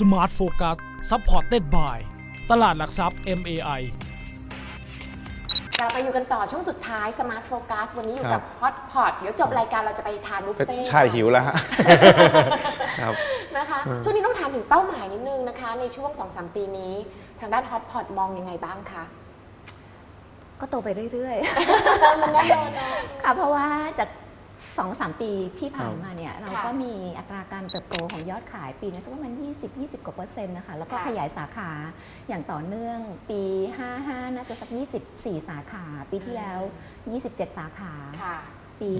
Smart Focus Supported by ตลาดหลักทรัพย์ MAI กลับมาอยู่กันต่อช่วงสุดท้าย Smart Focus วันนี้อยู่ครักับบ Hot Pot เดี๋ยวจบรายการเราจะไปทานบุฟเฟ่ต์ใช่หิวแล้วฮะ ครับ นะคะ ช่วงนี้ต้องถามถึงเป้าหมายนิดนึงนะคะ ในช่วง 2-3 ปีนี้ ทางด้าน Hot Pot มองยังไงบ้างคะ ก็โตไปเรื่อยมันแน่นอนเนอะๆค่ะเพราะว่าจาก สองสามปีที่ผ่านมาเนี่ยเราค่ะก็มีอัตราการเติบโตของยอดขายปีนี้สักประมาณ20 20 กว่าเปอร์เซ็นต์นะคะแล้วก็ค่ะขยายสาขาอย่างต่อเนื่องปี 55 น่าจะสัก 24 สาขา ปีที่แล้ว 27 สาขาค่ะปี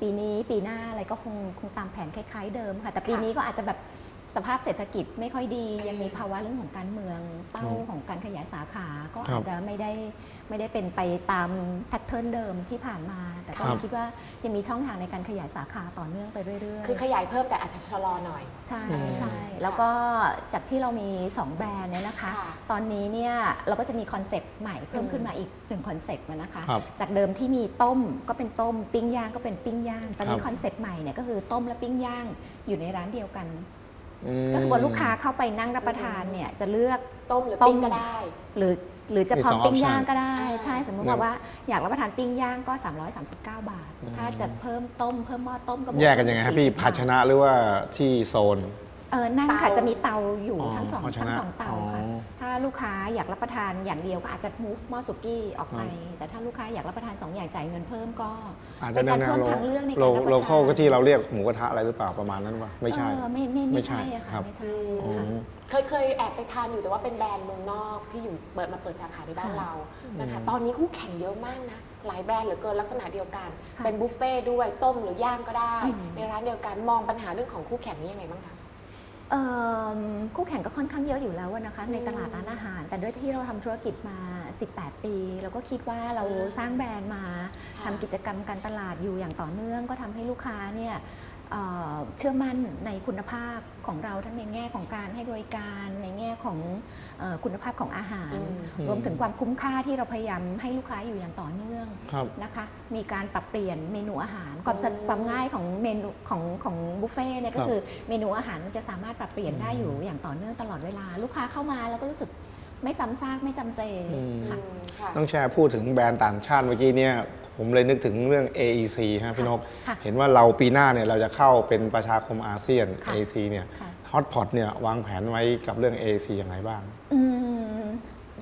ปีนี้ปีหน้าอะไรก็คงคงตามแผนคล้ายๆเดิมค่ะ แต่ปีค่ะนี้ก็อาจจะแบบสภาพเศรษฐกิจไม่ค่อยดี ยังมีภาวะเรื่องของการเมืองเป้าครับของการขยายสาขาก็ครัอาบจจะไม่ได้ ไม่ได้เป็นไปตามแพทเทิร์นเดิมที่ผ่านมา แต่ก็ครับ คิดว่ายังมีช่องทางในการขยายสาขาต่อเนื่องไปเรื่อยๆ คือขยายเพิ่มแต่อาจจะชะลอหน่อย ใช่อืมใช่แล้วก็จากที่เรามี 2 แบรนด์เนี่ยนะคะ ค่ะตอนนี้เนี่ยเราก็จะมีคอนเซปต์ใหม่เพิ่มอืม ขึ้นมาอีกหนึ่งคอนเซปต์นะคะ ครับจากเดิมที่มีต้มก็เป็นต้มปิ้งย่างก็เป็นปิ้งย่าง ตอนนี้ครับ คอนเซปต์ใหม่เนี่ยก็คือต้มและปิ้งย่างอยู่ในร้านเดียวกัน ม ก็คือว่าลูกค้าเข้าไปนั่งรับประทานเนี่ยจะเลือกต้มหรือต้มปิ้งก็ได้ หรือหรือจะมีพร้อมสองปิ้งย่าง option ก็ได้อ่าใช่สมมติครับว่าอยากรับประทานปิ้งย่างก็ 339 บาทอืมถ้าจะเพิ่มต้มเพิ่มหม้อต้มก็บวแยกกันยังไงครับพี่40ภาชนะหรือว่าที่โซนเออนั่งค่ะเตาจะมีเตาอยู่อ๋อทั้งสองภาชนะทั้งสองเตาค่ะอ๋อถ้าลูกค้าอยากรับประทานอย่างเดียวก็อาจจะ move หม้อสุกี้ออกไปครับแต่ถ้าลูกค้าอยากรับประทานสองอย่างจ่ายเงินเพิ่มก็อาจเป็จะนแนการวเพิ่มๆทางเลือกในการเรารับประทานเราเข้าก็ที่เราเรียกหมูกระทะอะไรหรือเปล่าประมาณนั้นป่ะไม่ใช่เออไม่ไม่ไม่ไม่ใช่ใช่อะครัค่ะบไม่ใช่อืค่ะม เคยเคยแอบไปทานอยู่แต่ว่าเป็นแบรนด์เมืองนอกที่อยู่เปิดมาเปิดสาขาในบ้านค่ะเรานะคะ ตอนนี้คู่แข่งเยอะมากนะ หลายแบรนด์เหลือเกินลักษณะเดียวกันค่ะเป็นบุฟเฟ่ต์ด้วยต้มหรือย่างก็ได้อืมในร้านเดียวกันมองปัญหาเรื่องของคู่แข่งนี้ยังไงบ้างคะเอิ่มคู่แข่งก็ค่อนข้างเยอะอยู่แล้วอะนะคะในอืมตลาดร้านอาหาร แต่ด้วยที่เราทำธุรกิจมา 18 ปี เราก็คิดว่าเราสร้างแบรนด์มาค่ะทำกิจกรรมการตลาดอยู่อย่างต่อเนื่อง ก็ทำให้ลูกค้าเนี่ย เอ่อเชื่อมั่นในคุณภาพของเราทั้งในแง่ของการให้บริการในแง่ของเออคุณภาพของอาหารอืมรวมถึงความคุ้มค่าที่เราพยายามให้ลูกค้าอยู่อย่างต่อเนื่องครับนะคะ มีการปรับเปลี่ยนเมนูอาหาร ความสะอืมความง่ายของเมนูของของบุฟเฟ่ต์เนี่ยก็ครับคือเมนูอาหารมันจะสามารถปรับเปลี่ยนได้อยู่อย่างต่อเนื่องตลอดเวลา ลูกค้าเข้ามาแล้วก็รู้สึกไม่ซ้ำซากไม่จำเจอืมค่ะอืมค่ะต้องแชร์พูดถึงแบรนด์ต่างชาติเมื่อกี้เนี่ย ผมเลยนึกถึงเรื่อง AEC ฮะพี่นก ค่ะเห็นว่าเราปีหน้าเนี่ยเราจะเข้าเป็นประชาคมอาเซียน ค่ะ AEC เนี่ยค่ะ ฮอตพอตเนี่ยวางแผนไว้กับเรื่อง AEC อย่างไรบ้าง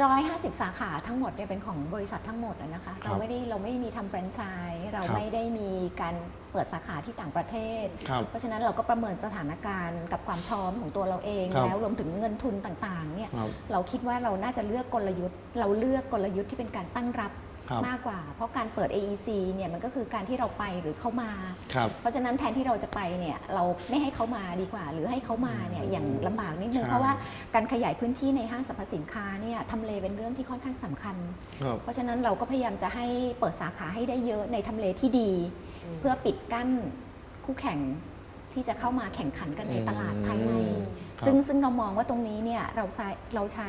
ร้อยห้าสิบสาขาทั้งหมดเนี่ยเป็นของบริษัททั้งหมดอะนะคะ ครับเราไม่ได้เราไม่มีทำแฟรนไชส์เราครับ ไม่ได้มีการเปิดสาขาที่ต่างประเทศ ครับ เพราะฉะนั้นเราก็ประเมินสถานการณ์กับความพร้อมของตัวเราเอง ครับ แล้วรวมถึงเงินทุนต่างๆเนี่ย ครับ เราคิดว่าเราน่าจะเลือกกลยุทธ์ เราเลือกกลยุทธ์ที่เป็นการตั้งรับครับ มากกว่า เพราะการเปิด AEC เนี่ยมันก็คือการที่เราไปหรือเข้ามาครับเพราะฉะนั้นแทนที่เราจะไปเนี่ยเราไม่ให้เขามาดีกว่า หรือให้เขามาเนี่ยอย่างลำบากนิดนึงใช่เพราะว่าการขยายพื้นที่ในห้างสรรพสินค้าเนี่ยทำเลเป็นเรื่องที่ค่อนข้างสำคัญครับเพราะฉะนั้นเราก็พยายามจะให้เปิดสาขาให้ได้เยอะในทำเลที่ดีอืมเพื่อปิดกั้นคู่แข่งที่จะเข้ามาแข่งขันกันในตลาดภายในอืมครับ ซึ่งซึ่งเรามองว่าตรงนี้เนี่ยเราใช้เราใช้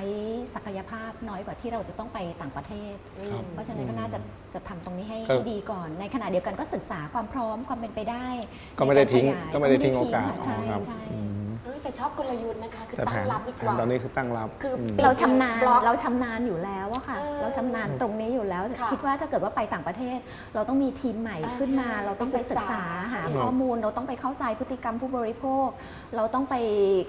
ศักยภาพน้อยกว่าที่เราจะต้องไปต่างประเทศ ครับเพราะฉะนั้นก็น่าจะจะทำตรงนี้ให้ก็ ให้ดีก่อน ในขณะเดียวกันก็ศึกษาความพร้อมความเป็นไปได้ก็ไม่ได้ทิ้งในารขยายก็ไม่ได้ทิ้งโอกาสค่ะใช่ครับใช่ อืม เอ้ยแต่ชอบกลยุทธ์นะคะ คือแต่ตั้แผงนรับดีแผกนว่า ตอนนี้คือตั้งรับคืออืม เราชำนาญบล็อกเราชำนาญอยู่แล้วอะค่ะเออเราชำนาญตรงนี้อยู่แล้ว ค่ะคิดว่าถ้าเกิดว่าไปต่างประเทศ เราต้องมีทีมใหม่อ่าขึ้นมา ใช่เราต้องไปศึกษาไปศึกษา หาครับข้อมูล เราต้องไปเข้าใจพฤติกรรมผู้บริโภค เราต้องไป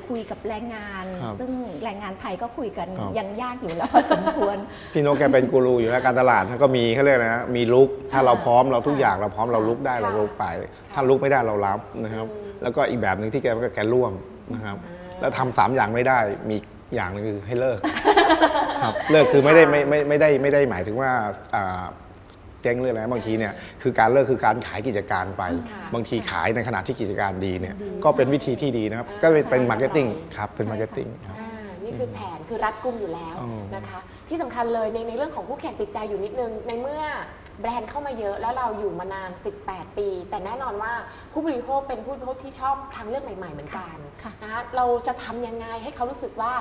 คุยกับแรงงาน ครับซึ่งแรงงานไทยก็คุยกันครับ ยังยากอยู่แล้วพอสมควร พี่นกแกเป็นกูรูอยู่แล้วการตลาดท่านก็มีเขาเรียกอะไรนะมีลุกถ้าเราพร้อมเราทุกอย่างเราพร้อมเราลุกได้เราลุกไป ถ้าลุกไม่ได้เรารับนะครับ แล้วก็อีกแบบหนึ่งที่แกก็แกร่วม นะครับ แล้วทำสามอย่างไม่ได้มีอย่างหนึงคือให้เลิก ครับเลิกคือไม่ได้ไม่ไม่ไม่ได้ไม่ได้หมายถึงว่าอ่าเจ๊งหรืออะไรบางทีเนี่ยคือการเลิกคือการขายกิจการไป ค่ะบางทีขายในขณะที่กิจการดีเนี่ยดีก็เป็นวิธีที่ดีนะครับ ก็เป็นเป็นใช่มาร์เก็ตติ้งใช่ครับเป็นใช่มาร์เก็ตติ้งค่ะครับอ่า นี่คือแผนคือรัดกุมอยู่แล้วอ๋อนะคะ ที่สำคัญเลยในในเรื่องของคู่แข่งติดใจอยู่นิดนึง ในเมื่อแบรนด์เข้ามาเยอะแล้วเราอยู่มานาน 18 ปี แต่แน่นอนว่าผู้บริโภคเป็นผู้บริโภคที่ชอบทางเลือกใหม่ๆเหมือนกันค่ะนะคะเราจะทำยังไงให้เขารู้สึกว่า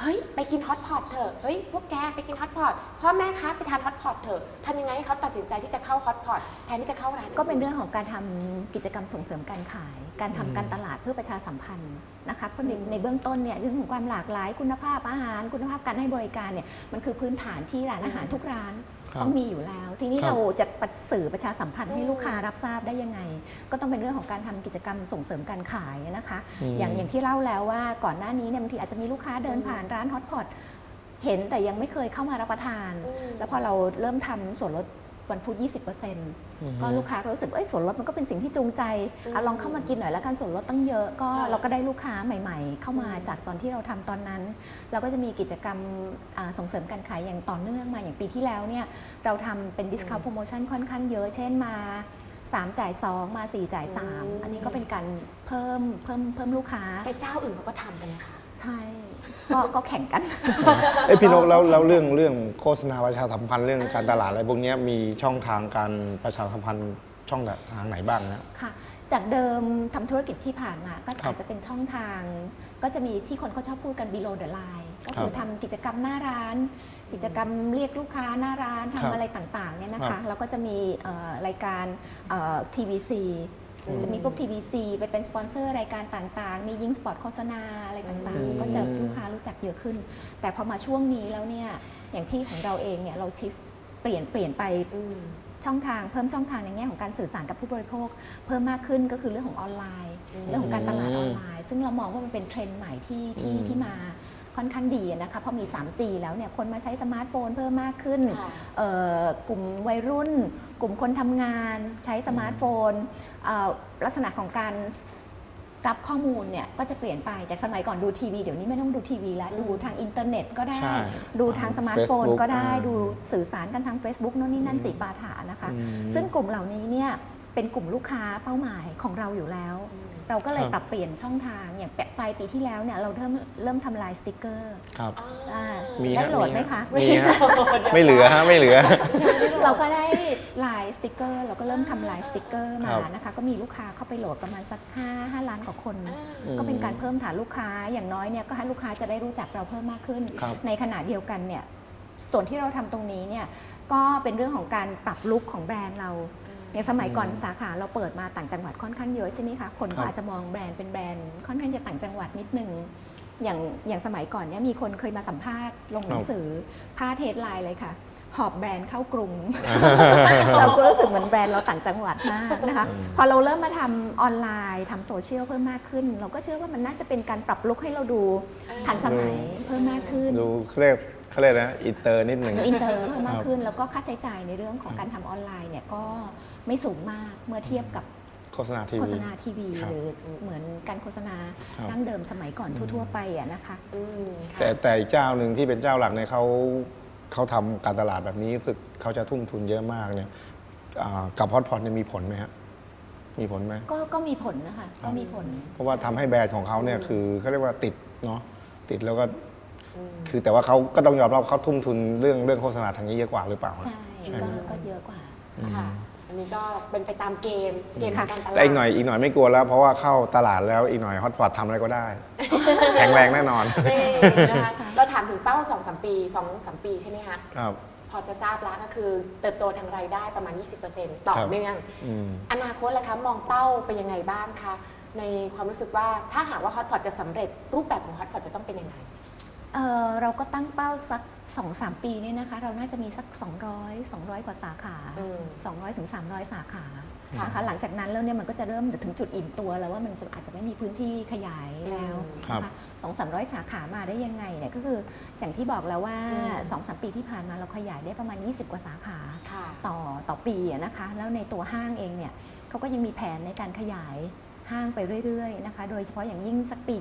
เฮ้ยไปกินฮอตพอตเถอะ เฮ้ยพวกแกไปกินฮอตพอตพ่อแม่คะไปทานฮอตพอตเถอะทำยังไงให้เขาตัดสินใจที่จะเข้าฮอตพอตแทนที่จะเข้าร้านก็เป็นเรื่องของการทำกิจกรรมส่งเสริมการขาย การทำอืมการตลาดเพื่อประชาสัมพันธ์นะคะเพราะในในเบื้องต้นเนี่ยเรื่องของความหลากหลายคุณภาพอาหาร คุณภาพการให้บริการเนี่ยมันคือพื้นฐานที่ร้านอาหารทุกร้านครับต้องมีอยู่แล้ว ทีนี้ครับเราจะประสื่อประชาสัมพันธ์ให้อืมลูกค้ารับทราบได้ยังไง ก็ต้องเป็นเรื่องของการทำกิจกรรมส่งเสริมการขายนะคะอืมอย่างอย่างที่เล่าแล้วว่าก่อนหน้านี้เนี่ยบางทีอาจจะมีลูกค้าเดินผ่านร้านฮอตพอตเห็นแต่ยังไม่เคยเข้ามารับประทานอืมแล้วพอเราเริ่มทำส่วนลด วันพุธ20%ก็ลูกค้าก็รู้สึกว่าเอ้ยส่วนลดมันก็เป็นสิ่งที่จูงใจอืมเอาลองเข้ามากินหน่อยแล้วกันส่วนลดตั้งเยอะก็ค่ะเราก็ได้ลูกค้าใหม่ ๆ เข้ามาอืมจากตอนที่เราทำตอนนั้น เราก็จะมีกิจกรรมอ่าส่งเสริมการขายอย่างต่อเนื่องมาอย่างปีที่แล้วเนี่ยเราทำเป็น discount promotion ค่อนข้างเยอะ เช่นมา3 จ่าย 2 มา 4 จ่ายอืม3อันนี้ก็เป็นการเพิ่มเพิ่มเพิ่มลูกค้าไปเจ้าอื่นเขาก็ทำกันนะคะ ใช่ก็ก็แข่งกัน เอ้ยพี่นกแล้วแล้วเรื่องเรื่องโฆษณาประชาสัมพันธ์เรื่องการตลาดอะไรพวกเนี้ยมีช่องทางการประชาสัมพันธ์ช่องทางไหนบ้างนะ ค่ะ จากเดิมทำธุรกิจที่ผ่านมาก็ครับอาจจะเป็นช่องทาง ก็จะมีที่คนเขาชอบพูดกัน below the line ก็คือครับทำกิจกรรมหน้าร้าน กิจกรรมเรียกลูกค้าหน้าร้านครัทำบอะไรต่างๆเนี่ยนะครัคะบแล้วก็จะมีเอ่อรายการเอ่อ TVC อืม จะมีพวก TVC ไปเป็นสปอนเซอร์รายการต่างๆ มียิงสปอตโฆษณาอะไรต่างอืมๆก็จะลูกค้ารู้จักเยอะขึ้น แต่พอมาช่วงนี้แล้วเนี่ยอย่างที่ของเราเองเนี่ยเราชิฟเปลี่ยนเปลี่ยนไปอืมช่องทางเพิ่มช่องทางในแง่ของการสื่อสารกับผู้บริโภค เพิ่มมากขึ้นก็คือเรื่องของออนไลน์อืมเรื่องของการตลาดออนไลน์ ซึ่งเรามองว่ามันเป็นเทรนด์ใหม่ที่ที่อืมที่มา ค่อนข้างดีนะคะพอมี 3G แล้วเนี่ยคนมาใช้สมาร์ทโฟนเพิ่มมากขึ้นค่ะเอ่อกลุ่มวัยรุ่น กลุ่มคนทำงานใช้สมาร์ทโฟนเอ่อลักษณะของการรับข้อมูลเนี่ยก็จะเปลี่ยนไปจากสมัยก่อนดูทีวีเดี๋ยวนี้ไม่ต้องดูทีวีแล้วอืมดูทางอินเทอร์เน็ตก็ได้ใช่ดูทางสมาร์ทโฟน Facebook ก็ได้อ่าดูสื่อสารกันทาง Facebook โน่นนี่นั่นอืมจิปาถานะคะอืมซึ่งกลุ่มเหล่านี้เนี่ยเป็นกลุ่มลูกค้าเป้าหมายของเราอยู่แล้ว เราก็เลยครับปรับเปลี่ยนช่องทางอย่างปลายปีที่แล้วเนี่ยเราเริ่มเริ่มทำลายสติกเกอร์ครับ อ่ามีได้ฮะโหลดไหมคะ มีฮะ ไม่เหลือฮะไม่เหลือ เราก็ได้ลายสติกเกอร์ เราก็เริ่มทำลายสติกเกอร์มาครับนะคะ ก็มีลูกค้าเข้าไปโหลดประมาณสัก5 5ล้านกว่าคน อืมก็เป็นการเพิ่มฐานลูกค้าอย่างน้อยเนี่ยก็ให้ลูกค้าจะได้รู้จักเราเพิ่มมากขึ้น ครับในขณะเดียวกันเนี่ยส่วนที่เราทำตรงนี้เนี่ยก็เป็นเรื่องของการปรับลุคของแบรนด์เรา อย่างสมัยก่อนอืมสาขาเราเปิดมาต่างจังหวัดค่อนข้างเยอะใช่ไหมคะคนครัก็บอาจจะมองแบรนด์เป็นแบรนด์ค่อนข้างจะต่างจังหวัดนิดนึงอย่างอย่างสมัยก่อนเนี่ยมีคนเคยมาสัมภาษณ์ลงหนังสือพาดเทดไลน์เลยค่ะ หอบแบรนด์เข้ากรุง เราก็รู้สึกเหมือนแบรนด์เราต่างจังหวัดมากนะคะอืมพอเราเริ่มมาทำออนไลน์ทำโซเชียลเพิ่มมากขึ้น เราก็เชื่อว่ามันน่าจะเป็นการปรับลุคให้เราดูทันสมัยเพิ่มมากขึ้น ดูเขาเรียกเขาเรียกนะอินเตอร์นิดหนึ่งอินเตอร์เพิ่มมาคกรับขึ้น แล้วก็ค่าใช้จ่ายในเรื่องของการทำออนไลน์เนี่ยก็ไม่สูงมากเมื่อเทียบกับโฆษณาทีโฆวีษณาทีวีครับหรือเหมือนการโฆษณาครับดั้งเดิมสมัยก่อนทั่ว ๆ ไปอะนะคะอืมค่ะแต่แต่อีกเจ้าหนึ่งที่เป็นเจ้าหลักเนี่ยเขา เขาทำการตลาดแบบนี้รู้สึกเขาจะทุ่มทุนเยอะมากเนี่ยอ่ากับฮอตพอตเนี่ยมีผลไหมฮะมีผลไหมก็ก็มีผลนะคะก็มีผล เพราะว่าทำให้แบรนด์ของเขาเนี่ยคือเขาเรียกว่าติดเนาะติดแล้วก็ คือแต่ว่าเขาก็ต้องยอมรับเขาทุ่มทุนเรื่องเรื่องโฆษณาทางนี้เยอะกว่าหรือเปล่าฮะใช่ใช่ก็ไหมก็เยอะกว่าค่ะ อันนี้ก็เป็นไปตามเกมเกมค่ะการตลาดแต่อีกหน่อยอีกหน่อยไม่กลัวแล้ว เพราะว่าเข้าตลาดแล้วอีกหน่อยฮอตพอตทำอะไรก็ได้ แข็งแรงแน่นอนนี่นะคะเราถามถึงเป้า2อสปี2อสปีใช่ไหมคะครับ พอจะทราบแล้วก็คือเติบโตทางรายได้ประมาณ 20%ต่อครับ เนื่อง อืม อนาคตล่ะคะมองเป้าเป็นยังไงบ้างคะในความรู้สึกว่าถ้าหากว่าฮอตพอตจะสำเร็จรูปแบบของฮอตพอตจะต้องเป็นยังไง เอ่อเราก็ตั้งเป้าสัก 2-3 ปีนี่นะคะ เราน่าจะมีสัก 200 200 กว่าสาขา อืม 200ถึง300 สาขาค่ะนะคะหลังจากนั้นแล้วเนี่ยมันก็จะเริ่มถึงจุดอิ่มตัวแล้วว่ามันจะอาจจะไม่มีพื้นที่ขยายแล้วครับ นะคะสองสามร้อยสาขามาได้ยังไงเนี่ยก็คืออย่างที่บอกแล้วว่าอืม สองสามปีที่ผ่านมาเราขยายได้ประมาณ 20 กว่าสาขาค่ะ ต่อต่อปีอะนะคะ แล้วในตัวห้างเองเนี่ยเขาก็ยังมีแผนในการขยายห้างไปเรื่อยๆนะคะ โดยเฉพาะอย่างยิ่งสักปี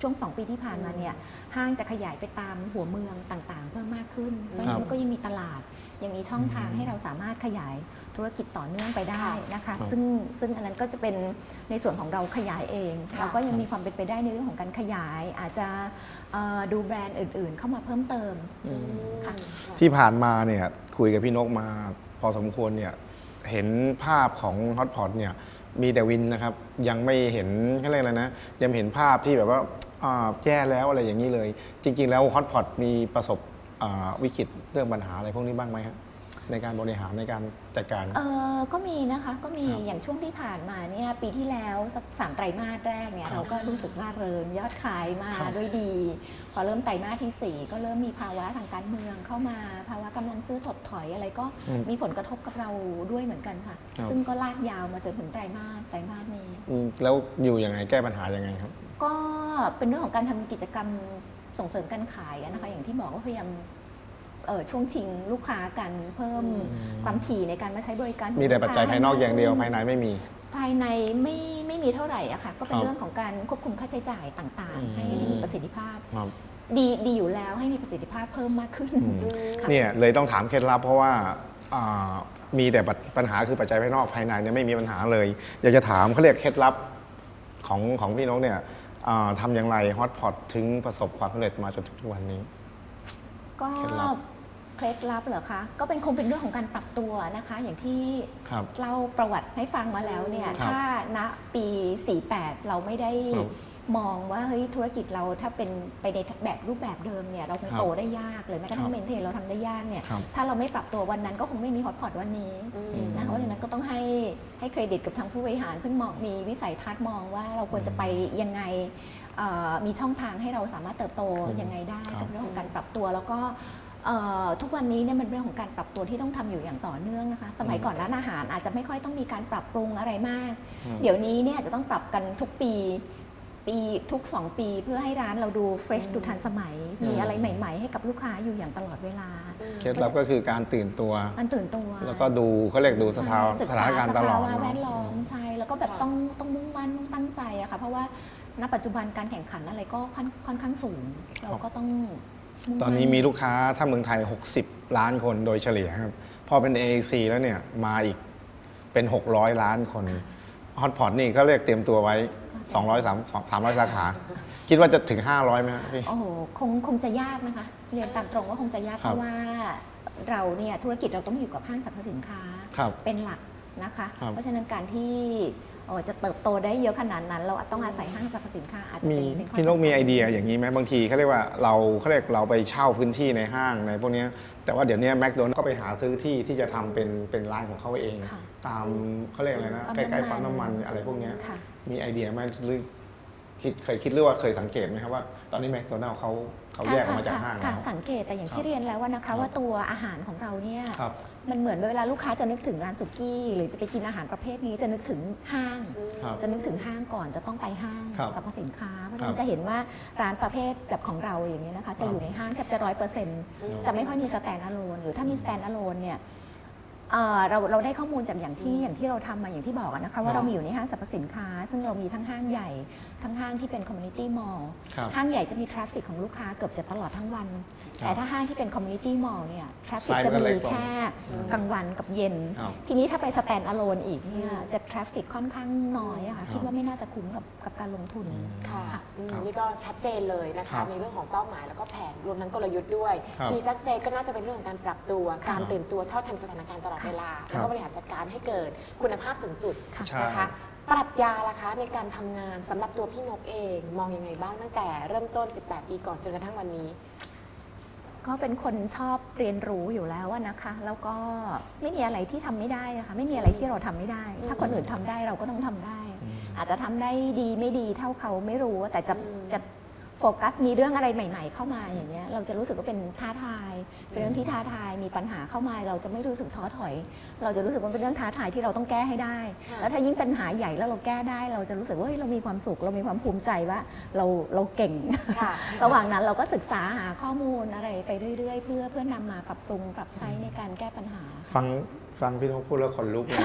ช่วง 2 ปีที่ผ่านมาเนี่ยห้างจะขยายไปตามหัวเมืองต่างๆ เพิ่มมากขึ้น เพราะฉะนั้นมันก็ยังมีตลาด ยังมีช่องทางให้เราสามารถขยายธุรกิจต่อเนื่องไปได้นะคะครับซึ่งซึ่งอันนั้นก็จะเป็นในส่วนของเราขยายเองค่ะเราก็ยังมีความเป็นไปได้ในเรื่องของการขยาย อาจจะเอ่อดูแบรนด์อื่น ๆ เข้ามาเพิ่มเติมอืมค่ะที่ผ่านมาเนี่ยคุยกับพี่นกมาพอสมควรเนี่ยเห็นภาพของฮอตพอตเนี่ยมีแต่วินนะครับ ยังไม่เห็นเขาเรียกอะไรนะ ยังเห็นภาพที่แบบว่าอ่า แย่แล้วอะไรอย่างนี้เลย จริง ๆ แล้วฮอตพอตมีประสบอ่าวิกฤตเรื่องปัญหาอะไรพวกนี้บ้างไหมครับในการบริหารในการจัดการเออก็มีนะคะก็มีครับอย่างช่วงที่ผ่านมาเนี่ยปีที่แล้วสักสามไตรมาสแรกเนี่ยครับเราก็รู้สึกร่าเริงยอดขายมาครับด้วยดี พอเริ่มไตรมาสที่ 4 ก็เริ่มมีภาวะทางการเมืองเข้ามา ภาวะกำลังซื้อถดถอยอะไรก็อืมมีผลกระทบกับเราด้วยเหมือนกันค่ะครับซึ่งก็ลากยาวมาจนถึงไตรมาสไตรมาสนี้อืมแล้วอยู่ยังไงแก้ปัญหายังไงครับ ก็เป็นเรื่องของการทำกิจกรรมส่งเสริมการขายอะนะคะ อย่างที่บอกว่าพยายามเอ่อช่วงชิงลูกค้ากันเพิ่มอืมความถี่ในการมาใช้บริการมีแต่ปัจจัยภายนอกอย่างเดียวให้มภายในไม่มี ภายในไม่ไม่มีเท่าไหร่อะค่ะ ก็เป็คนรับเรื่องของการควบคุมค่าใช้จ่ายต่างอืมๆให้มีประสิทธิภาพครับดีดีอยู่แล้วให้มีประสิทธิภาพเพิ่มมากขึ้นอืมค่ะเนี่ยเลยต้องถามเคล็ดลับเพราะว่าอ่ามีแต่ปัญปัญหาคือปัจจัยภายนอกภายในเนี่ยไม่มีปัญหาเลย อยากจะถามเขาเรียกเคล็ดลับของของพี่นกเนี่ยอ่า ทำอย่างไรฮอตพอตถึงประสบความสำเร็จมาจนถึงทุกวันนี้ ก็เคล็ดลับเคล็ดลับเหรอคะ ก็เป็นคงเป็นเรื่องของการปรับตัวนะคะ อย่างที่ครับเล่าประวัติให้ฟังมาแล้วเนี่ยครับถ้าณปี 48 เราไม่ได้ครับ มองว่าเฮ้ยธุรกิจเราถ้าเป็นไปในแบบรูปแบบเดิมเนี่ยเราคงครับโตได้ยากเลยแม้กระทั่ครังบเมนเทนเราทำได้ยากเนี่ยครับถ้าเราไม่ปรับตัววันนั้นก็คงไม่มีฮอตพอตวันนี้อืมนะคะเพราะฉะนั้นก็ต้องให้ให้เครดิตกับทางผู้บริหาร ซึ่งมองมีวิสัยทัศน์มองว่าเราควรจะไปยังไงเอ่อมีช่องทางให้เราสามารถเติบโตอืมยังไงได้ครับกับเรื่องของการปรับตัวแล้วก็เอ่อทุกวันนี้เนี่ยมันเป็นเรื่องของการปรับตัวที่ต้องทำอยู่อย่างต่อเนื่องนะคะ สมัยก่อนร้านอาหารอาจจะไม่ค่อยต้องมีการปรับปรุงอะไรมากอืมเดี๋ยวนี้เนี่ยจะต้องปรับกันทุกปี ปีทุก 2 ปีเพื่อให้ร้านเราดูเฟรชอืมดูทันสมัย มีอะไรใหม่ ๆ ให้กับลูกค้าอยู่อย่างตลอดเวลา เคล็ดลับก็คือการตื่นตัวมันตื่นตัว แล้วก็ดูเขาเรียกดูสถานใช่ศึสถานการณ์ตลอดสภาวะเนอะแวดล้อมใช่แล้วก็แบบค่ะต้องต้องมุ่งมั่นต้องตั้งใจอะค่ะเพราะว่าณปัจจุบันการแข่งขันอะไรก็ค่อนค่อนข้างสูง เราก็ต้องงตอนนี้มีลูกค้าถ้าเมืองไทย 60 ล้านคนโดยเฉลี่ยครับพอเป็น AAC แล้วเนี่ยมาอีกเป็น 600 ล้านคน ฮอตพอตนี่เขาเรียกเตรียมตัวไว้ 200 3 300 สาขา คิดว่าจะถึง 500ไหมครับพี่ โอ้โหคงคงจะยากนะคะ เรียนตามตรงว่าคงจะยากคเพรับราะว่าเราเนี่ยธุรกิจเราต้องอยู่กับห้างสรรพสินค้า ครับเป็นหลักนะคะ ครับเพราะฉะนั้นการที่เอ่อ จะเติบโตได้เยอะขนาดนั้น เราต้องอาศัยห้างสรรพสินค้าอาจจะมีเป็นเป็นข้อพี่นกมีจำกัดไอเดียอย่างนี้ไหมบางทีเขาเรียกว่าเราเขาเรียกเราไปเช่าพื้นที่ในห้างในพวกเนี้ยแต่ว่าเดี๋ยวนี้แมคโดนัลก็ไปหาซื้อที่ที่จะทำเป็นเป็นร้านของเขาเองค่ะตามเขาเรียกอะไรนะปั๊มใกล้ๆน้ำมันปั๊มน้ำมันอะไรพวกเนี้ยค่ะมีไอเดียไหมหรือ คิดเคยคิดหรือว่าเคยสังเกตไหมครับว่าตอนนี้แมคโดนัลเขาเขาแยกออกมาจากห้างค่ะแล้ว สังเกตแต่อย่างครัที่บเรียนแล้วว่านะครัคะบว่าตัวอาหารของเราเนี่ยครับ มันเหมือนเวลาลูกค้าจะนึกถึงร้านสุกี้ หรือจะไปกินอาหารประเภทนี้จะนึกถึงห้าง ครับ จะนึกถึงห้างก่อนจะต้องไปห้างครับสรรพสินค้าเพราะฉะครันั้บนจะเห็นว่าร้านประเภทแบบของเราอย่างนี้ยนะคะ จะอยู่ในห้างแทบจะร้อยเปอร์เซ็นต์อืมจะไม่ค่อยมีสแตนด์อะโลนหรือถ้ามีสแตนด์อะโลนเนี่ย เอ่อเราเราได้ข้อมูลจากอย่างที่อย่างที่เราทำมาอย่างที่บอกอะนะคะว่าเรามีอยู่ในห้างสรรพสินค้า ซึ่งเรามีทั้งห้างใหญ่ทั้งห้างที่เป็นคอมมูนิตี้มอลล์ครับห้างใหญ่จะมีทราฟฟิกของลูกค้าเกือบจะตลอดทั้งวัน ครับแต่ถ้าห้างที่เป็นคอมมูนิตี้มอลล์เนี่ยทราฟฟิกไซส์จะมันก็เล็มีกลงแค่กลางวันกับเย็น ครับทีนี้ถ้าไปสแตนด์อะโลนอีกเนี่ยอืมจะทราฟฟิกค่อนข้างน้อยอะค่ะครับ คิดว่าไม่น่าจะคุ้มกับกับการลงทุนค่ะค่ะ อืมครับนี่ก็ชัดเจนเลยนะครัคะบในเรื่องของเป้าหมายแล้วก็แผนรวมทั้งกลยุทธ์ด้วยครับคีย์ซัสเซก็น่าจะเป็นเรื่องของการปรับตัวค่ะการตื่นตัวเท่าทันสถานการณ์ตลอดค่ะเวลาครับแล้วก็บริหารจัดการให้เกิดคุณภาพสูงสุดค่ะใช่ นะคะปรัชญาล่ะคะในการทำงานสำหรับตัวพี่นกเองมองยังไงบ้างตั้งแต่เริ่มต้น 18 ปีก่อนจนกระทั่งวันนี้ ก็เป็นคนชอบเรียนรู้อยู่แล้วอะนะคะ แล้วก็ไม่มีอะไรที่ทำไม่ได้อะค่ะไม่มีอะไรที่เราทำไม่ได้ ถ้าคนอื่นทำได้เราก็ต้องทำได้ อาจจะทำได้ดีไม่ดีเท่าเขาไม่รู้แต่จะอืม จะ โฟกัสมีเรื่องอะไรใหม่ ๆ เข้ามาอย่างเงี้ยเราจะรู้สึกว่าเป็นท้าทาย เป็นเรื่องที่ท้าทายมีปัญหาเข้ามา เราจะไม่รู้สึกท้อถอย เราจะรู้สึกว่าเป็นเรื่องท้าทายที่เราต้องแก้ให้ได้ค่ะแล้วถ้ายิ่งปัญหาใหญ่แล้วเราแก้ได้ เราจะรู้สึกว่าเฮ้ยเรามีความสุข เรามีความภูมิใจว่าเราเราเก่งค่ะระหว่างนั้นเราก็ศึกษาหาข้อมูลอะไรไปเรื่อย ๆ เพื่อเพื่อนำมาปรับปรุงปรับใช้ในการแก้ปัญหาฟัง ฟังพี่นกพูดแล้วขนลุกเลย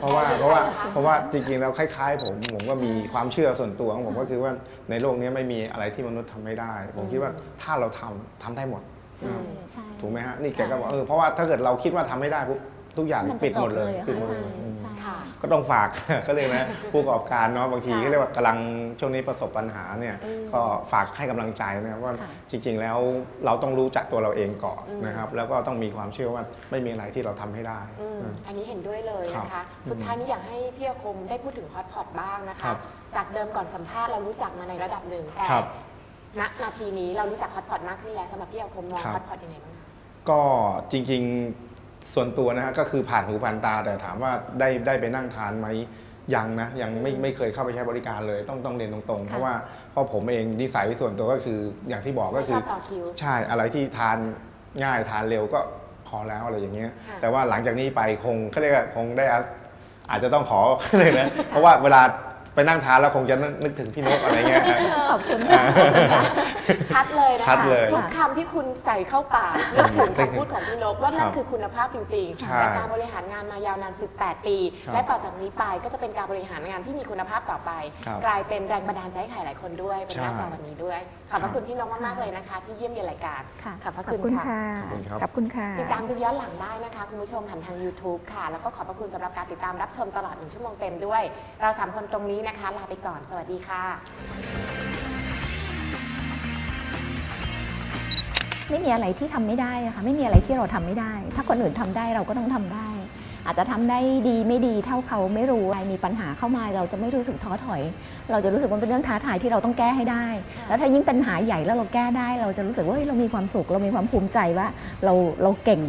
เพราะว่าเพราะว่าเพราะว่าจริงๆแล้วคล้ายๆ ผมผมก็มีความเชื่อส่วนตัวของผมก็คือว่าในโลกนี้ไม่มีอะไรที่มนุษย์ทำไม่ได้ ผมคิดว่าถ้าเราทำทำได้หมด ใช่ใช่ถูกไหมฮะนี่แกก็บอกเออเพราะว่าถ้าเกิดเราคิดว่าทำไม่ได้ปุ๊บ ทุกอย่างมันจะปิดหมดจบเลยอะปิดค่ะหมดใช่เลยอืมใช่ ค่ะ ก็ต้องฝาก ก็เลยกนะผู้ประกอบการเนาะบางทีค่ะก็เรียกว่ากำลังช่วงนี้ประสบปัญหาเนี่ยอืมก็ฝากให้กำลังใจนะครับว่าค่ะจริง ๆ แล้วเราต้องรู้จักตัวเราเองก่อนอืม นะครับ แล้วก็ต้องมีความเชื่อว่าไม่มีอะไรที่เราทำให้ได้อืมอืมอันนี้เห็นด้วยเลยนะครัคะ บสุดท้ายนี้อยากให้พี่อาคมได้พูดถึงฮอตพอตบ้างนะครัคะ บ จากเดิมก่อนสัมภาษณ์เรารู้จักมาในระดับหนึ่งแต่ครับ ณนาทีนี้เรารู้จักฮอตพอตมากขึ้นแล้วสำหรับพี่อาคมมองครับ ฮอตพอตยังไงบ้างคะ ก็จริงๆ ส่วนตัวนะฮะก็คือผ่านหูผ่านตา แต่ถามว่าได้ได้ไปนั่งทานไหมยังนะยังไม่ไม่เคยเข้าไปใช้บริการเลยต้องต้องเรียนตรงๆ เพราะว่าเพราะผมเองนิสัยส่วนตัวก็คืออย่างที่บอกก็ไม่คืชออบต่อคิว ใช่อะไรที่ทานง่ายทานเร็วก็พอแล้วอะไรอย่างเงี้ย ค่ะแต่ว่าหลังจากนี้ไปคงเขาเรียกว่าคงได้อาอาจจะต้องขอ เลยนะเพราะว่าเวลา ไปนั่งทานแล้วคงจะนึกนึกถึงพี่นกอะไรเงี้ย ขอบคุณค่ะชัดเลยนะคะชัดเลยทุกคำที่คุณใส่เข้าปากนึกถึงคำพูดของพี่นกว่านั่นครับคือคุณภาพจริงใช่ๆและการบริหารงานมายาวนาน 18 ปี ครับและต่อจากนี้ไปก็จะเป็นการบริหารงานที่มีคุณภาพต่อไป ครับกลายเป็นแรงบันดาลใจให้ใครหลายคนด้วยเป็นหน้าใช่จอวันนี้ด้วยขอบพครัระบคุณพี่นกมากๆเลยนะคะ ที่เยี่ยมเยียนรายการ ค่ะขอบพระขคุอบณคุณค่ะค่ะ ขอบคุณครับ ขอบคุณค่ะ ติดตามดูย้อนหลังได้นะคะ คุณผู้ชมผ่านทาง YouTube ค่ะ แล้วก็ขอบพระคุณสำหรับการติดตามรับชมตลอดหนึ่งชั่วโมงเต็มด้วย เราสามคนตรงนี้นะคะ ลาไปก่อน สวัสดีค่ะ ไม่มีอะไรที่ทำไม่ได้อะค่ะไม่มีอะไรที่เราทำไม่ได้ ถ้าคนอื่นทำได้เราก็ต้องทำได้ อาจจะทำได้ดีไม่ดีเท่าเขาไม่รู้อะไรมีปัญหาเข้ามาเราจะไม่รู้สึกท้อถอย เราจะรู้สึกว่าเป็นเรื่องท้าทายที่เราต้องแก้ให้ได้ แล้วถ้ายิ่งปัญหาใหญ่แล้วเราแก้ได้ เราจะรู้สึกว่าเฮ้ยเรามีความสุข เรามีความภูมิใจว่าเราเราเก่ง